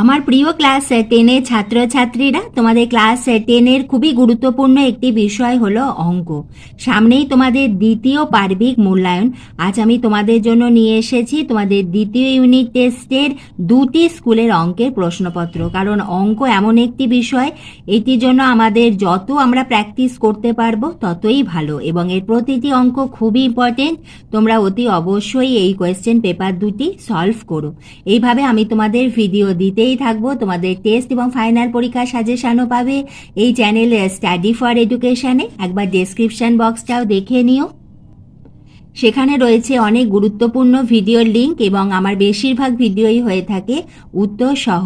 আমার প্রিয় ক্লাস টেনের ছাত্রছাত্রীরা, তোমাদের ক্লাস টেনের খুবই গুরুত্বপূর্ণ একটি বিষয় হলো অঙ্ক। সামনেই তোমাদের দ্বিতীয় পার্বিক মূল্যায়ন। আজ আমি তোমাদের জন্য নিয়ে এসেছি তোমাদের দ্বিতীয় ইউনিট টেস্টের দুটি স্কুলের অঙ্কের প্রশ্নপত্র। কারণ অঙ্ক এমন একটি বিষয়, এটির জন্য আমাদের যত আমরা প্র্যাকটিস করতে পারব ততই ভালো এবং এর প্রতিটি অঙ্ক খুবই ইম্পর্টেন্ট। তোমরা অতি অবশ্যই এই কোয়েশ্চেন পেপার দুটি সলভ করো। এইভাবে আমি তোমাদের ভিডিও দিতেই থাকব, তোমাদের টেস্ট এবং ফাইনাল পরীক্ষা সাজেশনও পাবে। এই চ্যানেল স্টাডি ফর এডুকেশনে একবার ডেসক্রিপশন বক্সটাও দেখে নিও। সেখানে রয়েছে অনেক গুরুত্বপূর্ণ ভিডিওর লিংক এবং আমার বেশিরভাগ ভিডিওই হয়ে থাকে উত্তর সহ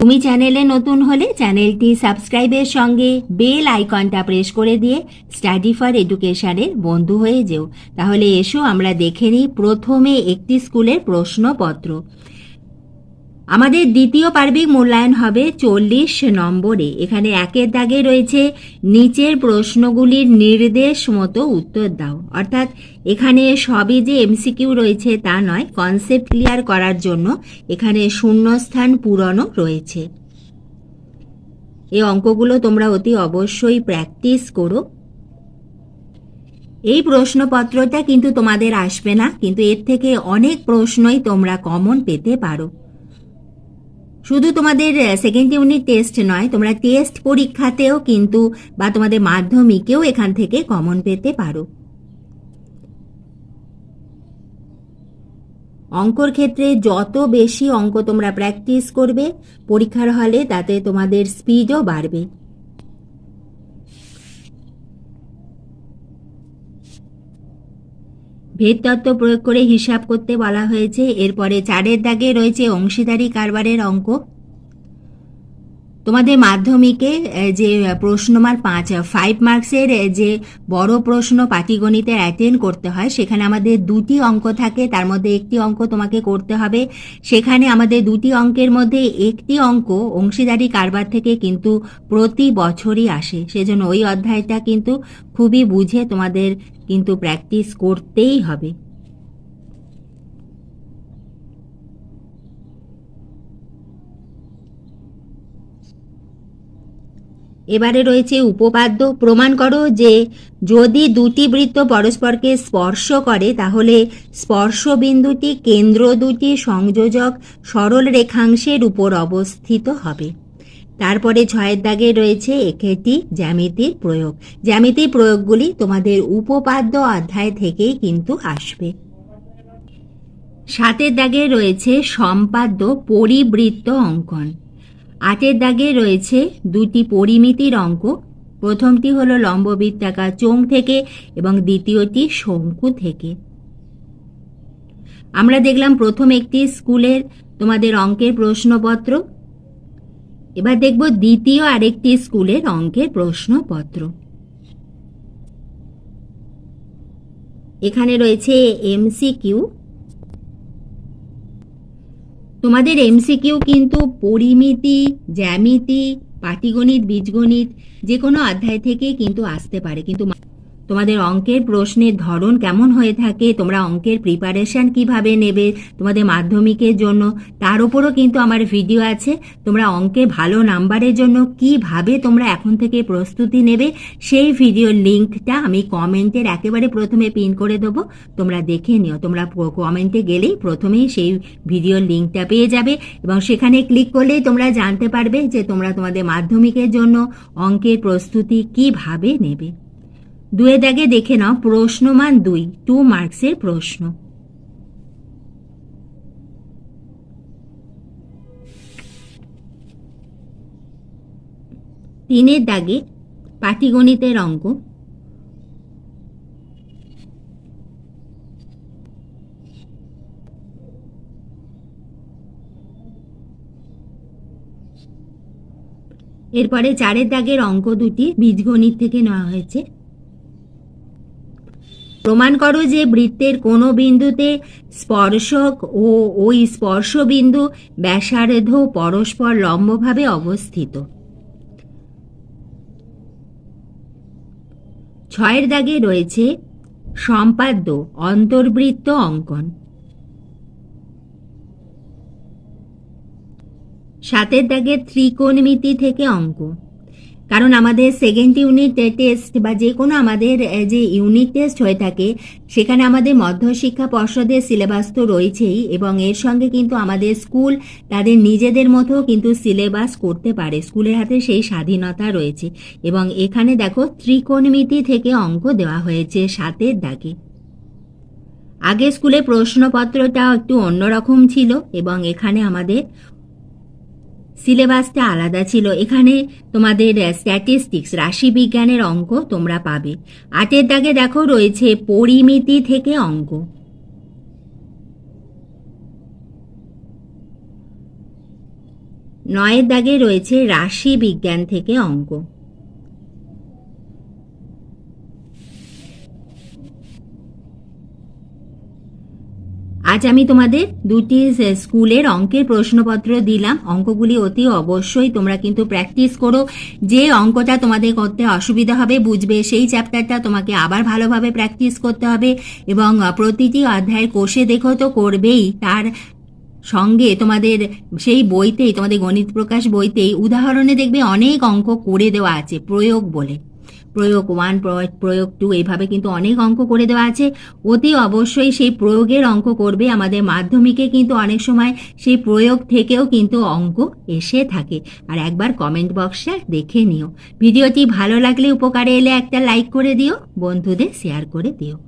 তুমি চ্যানেলে নতুন হলে চ্যানেলটি সাবস্ক্রাইবের সঙ্গে বেল আইকনটা প্রেস করে দিয়ে স্টাডি ফর এডুকেশনের বন্ধু হয়ে যেও। তাহলে এসো আমরা দেখে নিই প্রথমে একটি স্কুলের প্রশ্নপত্র। আমাদের দ্বিতীয় পার্বিক মূল্যায়ন হবে চল্লিশ নম্বরে। এখানে একের দাগে রয়েছে, নিচের প্রশ্নগুলির নির্দেশ মতো উত্তর দাও। অর্থাৎ এখানে সবই যে এমসিকিউ রয়েছে তা নয় কনসেপ্ট ক্লিয়ার করার জন্য এখানে শূন্যস্থান পূরণও রয়েছে। এই অঙ্কগুলো তোমরা অতি অবশ্যই প্র্যাকটিস করো। এই প্রশ্নপত্রটা কিন্তু তোমাদের আসবে না, কিন্তু এর থেকে অনেক প্রশ্নই তোমরা কমন পেতে পারো। শুধু তোমাদের সেকেন্ড ইউনিট টেস্ট নয়, তোমরা টেস্ট পরীক্ষাতেও কিন্তু বা তোমাদের মাধ্যমিকেও এখান থেকে কমন পেতে পারো। অঙ্কর ক্ষেত্রে যত বেশি অঙ্ক তোমরা প্র্যাকটিস করবে, পরীক্ষার হলে তাতে তোমাদের স্পিডও বাড়বে। ভেদতত্ত্ব প্রয়োগ করে হিসাব করতে বলা হয়েছে। এরপরে চারের দাগে রয়েছে অংশীদারি কারবারের অঙ্ক। তোমাদের মাধ্যমিকে যে প্রশ্নমার পাঁচ ফাইভ মার্কসের যে বড় প্রশ্ন পাটিগণিতে অ্যাটেন্ড করতে হয়, সেখানে আমাদের দুটি অঙ্ক থাকে, তার মধ্যে একটি অঙ্ক তোমাকে করতে হবে। সেখানে আমাদের দুটি অঙ্কের মধ্যে একটি অঙ্ক অংশীদারি কারবার থেকে কিন্তু প্রতি বছরই আসে। সেজন্য ওই অধ্যায়টা কিন্তু খুবই বুঝে তোমাদের কিন্তু প্র্যাকটিস করতেই হবে। এবারে রয়েছে উপপাদ্য। প্রমাণ করো যে যদি দুটি বৃত্ত পরস্পরকে স্পর্শ করে, তাহলে স্পর্শ বিন্দুটি কেন্দ্র দুটি সংযোজক সরল রেখাংশের উপর অবস্থিত হবে। তারপরে ছয়ের দাগে রয়েছে একটি জ্যামিতির প্রয়োগ। জ্যামিতির প্রয়োগগুলি তোমাদের উপপাদ্য অধ্যায় থেকেই কিন্তু আসবে। সাতের দাগে রয়েছে সম্পাদ্য পরিবৃত্ত অঙ্কন। আটের দাগে রয়েছে দুটি পরিমিতির অঙ্ক প্রথমটি হলো লম্ববৃত্তাকার চোং থেকে এবং দ্বিতীয়টি শঙ্কু থেকে। আমরা দেখলাম প্রথম একটি স্কুলের তোমাদের অঙ্কের প্রশ্নপত্র। এবার দেখব দ্বিতীয় আরেকটি স্কুলের অঙ্কের প্রশ্নপত্র। এখানে রয়েছে এমসিকিউ তোমাদের এমসিকিউ কিন্তু পরিমিতি, জ্যামিতি, পাটিগণিত, বীজগণিত, যে কোনো অধ্যায় থেকে কিন্তু আসতে পারে। কিন্তু তোমাদের অঙ্কের প্রশ্নের ধরন কেমন হয়ে থাকে, তোমরা অঙ্কের প্রিপারেশন কীভাবে নেবে, তোমাদের মাধ্যমিকের জন্য, তার উপরও কিন্তু আমার ভিডিও আছে। তোমরা অঙ্কে ভালো নাম্বারের জন্য কীভাবে তোমরা এখন থেকে প্রস্তুতি নেবে, সেই ভিডিওর লিঙ্কটা আমি কমেন্টের একেবারে প্রথমে পিন করে দেবো। তোমরা দেখে নিও, তোমরা কমেন্টে গেলেই প্রথমেই সেই ভিডিওর লিঙ্কটা পেয়ে যাবে এবং সেখানে ক্লিক করলেই তোমরা জানতে পারবে যে তোমরা তোমাদের মাধ্যমিকের জন্য অঙ্কের প্রস্তুতি কীভাবে নেবে। দুয়ে দাগে দেখে নাও, প্রশ্নমান দুই টু মার্কসের প্রশ্ন। তিনের দাগে পাটিগণিতের অঙ্ক। এরপরে চারের দাগের অঙ্ক দুটি বীজগণিত থেকে নেওয়া হয়েছে। প্রমাণ করো যে বৃত্তের কোনো বিন্দুতে স্পর্শক ও ওই স্পর্শ বিন্দু ব্যাসার্ধ পরস্পর লম্বভাবে অবস্থিত। ছয়ের দাগে রয়েছে সম্পাদ্য অন্তর্বৃত্ত অঙ্কন। সাতের দাগের ত্রিকোণমিতি থেকে অঙ্ক। কারণ আমাদের সেকেন্ড ইউনিট টেস্ট বা যে কোনো আমাদের যে ইউনিট টেস্ট হয়ে থাকে, সেখানে আমাদের মধ্যশিক্ষা পর্ষদের সিলেবাস তো রয়েছেই এবং এর সঙ্গে কিন্তু আমাদের স্কুল তাদের নিজেদের মতো কিন্তু সিলেবাস করতে পারে। স্কুলের হাতে সেই স্বাধীনতা রয়েছে এবং এখানে দেখো ত্রিকোণমিতি থেকে অঙ্ক দেওয়া হয়েছে সাতের দাগে। আগে স্কুলে প্রশ্নপত্রটা একটু অন্যরকম ছিল এবং এখানে আমাদের সিলেবাসটা আলাদা ছিল। এখানে তোমাদের স্ট্যাটিস্টিক্স রাশিবিজ্ঞানের অঙ্ক তোমরা পাবে। আটের দাগে দেখো রয়েছে পরিমিতি থেকে অঙ্ক। নয়ের দাগে রয়েছে রাশি বিজ্ঞান থেকে অঙ্ক। আজ আমি তোমাদের দুটি স্কুলের অঙ্কের প্রশ্নপত্র দিলাম। অঙ্কগুলি অতি অবশ্যই তোমরা কিন্তু প্র্যাকটিস করো। যে অঙ্কটা তোমাদের করতে অসুবিধা হবে, বুঝবে, সেই চ্যাপ্টারটা তোমাকে আবার ভালোভাবে প্র্যাকটিস করতে হবে এবং প্রতিটি অধ্যায়ের কোষে দেখো তো করবেই। তার সঙ্গে তোমাদের সেই বইতেই, তোমাদের গণিত প্রকাশ বইতেই উদাহরণে দেখবে অনেক অঙ্ক করে দেওয়া আছে, প্রয়োগ বলে। প্রয়োগ ওয়ান প্রয়োগ টু এইভাবে কিন্তু অনেক অঙ্ক করে দেওয়া আছে। অতি অবশ্যই সেই প্রয়োগের অঙ্ক করবে। আমাদের মাধ্যমিকে কিন্তু অনেক সময় সেই প্রয়োগ থেকেও কিন্তু অঙ্ক এসে থাকে। আর একবার কমেন্ট বক্সে দেখে নিও। ভিডিওটি ভালো লাগলে উপকারে এলে একটা লাইক করে দিও। বন্ধুদের শেয়ার করে দিও।